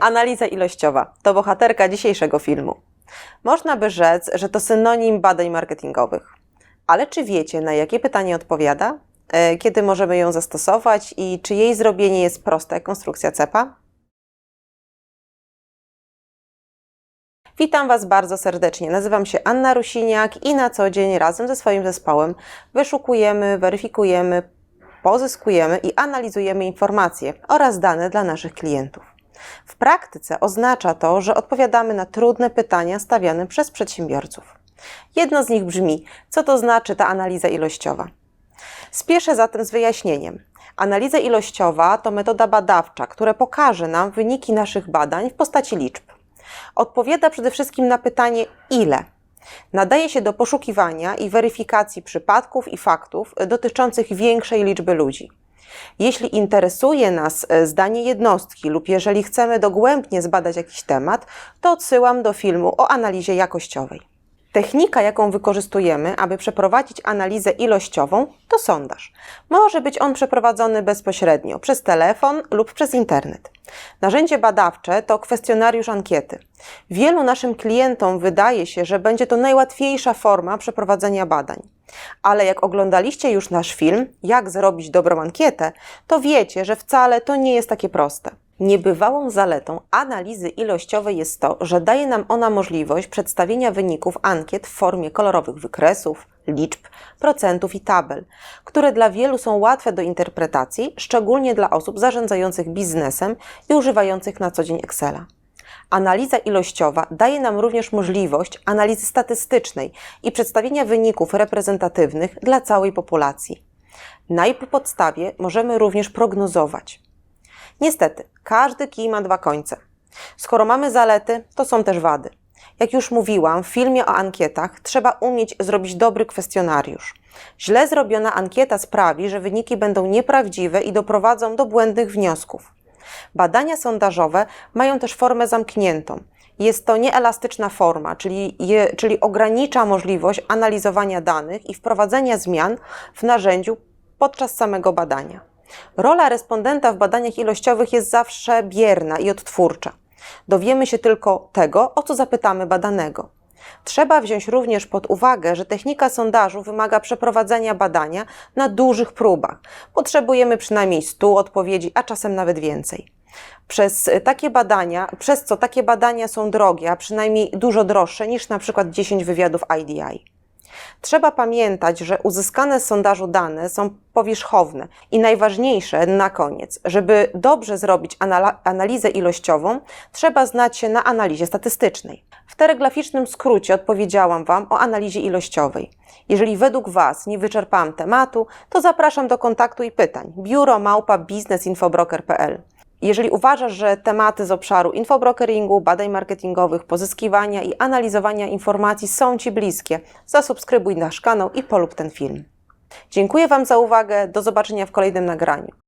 Analiza ilościowa to bohaterka dzisiejszego filmu. Można by rzec, że to synonim badań marketingowych. Ale czy wiecie, na jakie pytanie odpowiada? E, Kiedy możemy ją zastosować i czy jej zrobienie jest proste jak konstrukcja cepa? Witam Was bardzo serdecznie. Nazywam się Anna Rusiniak i na co dzień razem ze swoim zespołem wyszukujemy, weryfikujemy, pozyskujemy i analizujemy informacje oraz dane dla naszych klientów. W praktyce oznacza to, że odpowiadamy na trudne pytania stawiane przez przedsiębiorców. Jedno z nich brzmi: co to znaczy ta analiza ilościowa? Spieszę zatem z wyjaśnieniem. Analiza ilościowa to metoda badawcza, która pokaże nam wyniki naszych badań w postaci liczb. Odpowiada przede wszystkim na pytanie ile. Nadaje się do poszukiwania i weryfikacji przypadków i faktów dotyczących większej liczby ludzi. Jeśli interesuje nas e, zdanie jednostki lub jeżeli chcemy dogłębnie zbadać jakiś temat, to odsyłam do filmu o analizie jakościowej. Technika, jaką wykorzystujemy, aby przeprowadzić analizę ilościową, to sondaż. Może być on przeprowadzony bezpośrednio przez telefon lub przez internet. Narzędzie badawcze to kwestionariusz ankiety. Wielu naszym klientom wydaje się, że będzie to najłatwiejsza forma przeprowadzenia badań. Ale jak oglądaliście już nasz film, jak zrobić dobrą ankietę, to wiecie, że wcale to nie jest takie proste. Niebywałą zaletą analizy ilościowej jest to, że daje nam ona możliwość przedstawienia wyników ankiet w formie kolorowych wykresów, liczb, procentów i tabel, które dla wielu są łatwe do interpretacji, szczególnie dla osób zarządzających biznesem i używających na co dzień Excela. Analiza ilościowa daje nam również możliwość analizy statystycznej i przedstawienia wyników reprezentatywnych dla całej populacji. Na jej podstawie możemy również prognozować. Niestety, każdy kij ma dwa końce. Skoro mamy zalety, to są też wady. Jak już mówiłam w filmie o ankietach, trzeba umieć zrobić dobry kwestionariusz. Źle zrobiona ankieta sprawi, że wyniki będą nieprawdziwe i doprowadzą do błędnych wniosków. Badania sondażowe mają też formę zamkniętą. Jest to nieelastyczna forma, czyli, je, czyli ogranicza możliwość analizowania danych i wprowadzenia zmian w narzędziu podczas samego badania. Rola respondenta w badaniach ilościowych jest zawsze bierna i odtwórcza. Dowiemy się tylko tego, o co zapytamy badanego. Trzeba wziąć również pod uwagę, że technika sondażu wymaga przeprowadzenia badania na dużych próbach. Potrzebujemy przynajmniej 100 odpowiedzi, a czasem nawet więcej. Przez takie badania, przez co takie badania są drogie, a przynajmniej dużo droższe niż na przykład 10 wywiadów IDI. Trzeba pamiętać, że uzyskane z sondażu dane są powierzchowne i najważniejsze na koniec, żeby dobrze zrobić analizę ilościową, trzeba znać się na analizie statystycznej. W telegraficznym skrócie odpowiedziałam Wam o analizie ilościowej. Jeżeli według Was nie wyczerpałam tematu, to zapraszam do kontaktu i pytań. Biuro małpa biznesinfobroker.pl jeżeli uważasz, że tematy z obszaru infobrokeringu, badań marketingowych, pozyskiwania i analizowania informacji są Ci bliskie, zasubskrybuj nasz kanał i polub ten film. Dziękuję Wam za uwagę. Do zobaczenia w kolejnym nagraniu.